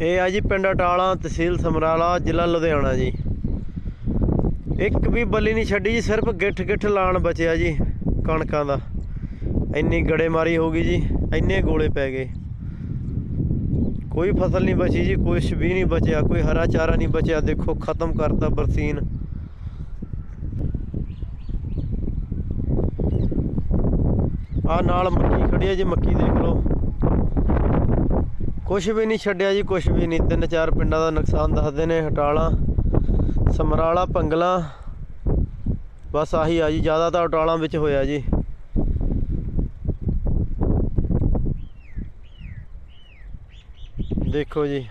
ਇਹ ਆ ਜੀ ਪਿੰਡ ਅਟਾਲਾ, ਤਹਿਸੀਲ ਸਮਰਾਲਾ, ਜ਼ਿਲ੍ਹਾ ਲੁਧਿਆਣਾ ਜੀ। ਇੱਕ ਵੀ ਬੱਲੀ ਨਹੀਂ ਛੱਡੀ ਜੀ, ਸਿਰਫ ਗਿੱਠ ਗਿੱਠ ਲਾਣ ਬਚਿਆ ਜੀ ਕਣਕਾਂ ਦਾ। ਇੰਨੀ ਗੜੇਮਾਰੀ ਹੋ ਗਈ ਜੀ, ਇੰਨੇ ਗੋਲੇ ਪੈ ਗਏ। ਕੋਈ ਫਸਲ ਨਹੀਂ ਬਚੀ ਜੀ ਕੁਛ ਵੀ ਨਹੀਂ ਬਚਿਆ, ਕੋਈ ਹਰਾ ਚਾਰਾ ਨਹੀਂ ਬਚਿਆ, ਦੇਖੋ ਖਤਮ ਕਰਤਾ ਬਰਸੀਨ। ਆ ਨਾਲ ਮੱਕੀ ਖੜੀ ਹੈ ਜੀ, ਮੱਕੀ ਦੇਖ ਲਓ। ਕੁਛ ਵੀ ਨਹੀਂ ਛੱਡਿਆ ਜੀ, ਕੁਛ ਵੀ ਨਹੀਂ। ਤਿੰਨ ਚਾਰ ਪਿੰਡਾਂ ਦਾ ਨੁਕਸਾਨ ਦੱਸਦੇ ਨੇ ਹਟਾਲਾ ਸਮਰਾਲਾ, ਪੰਗਲਾ। ਬਸ ਆਹੀ ਆ ਜੀ, ਜ਼ਿਆਦਾ ਤਾਂ ਹਟਾਲਾਂ ਵਿੱਚ ਹੋਇਆ ਜੀ। ਦੇਖੋ ਜੀ।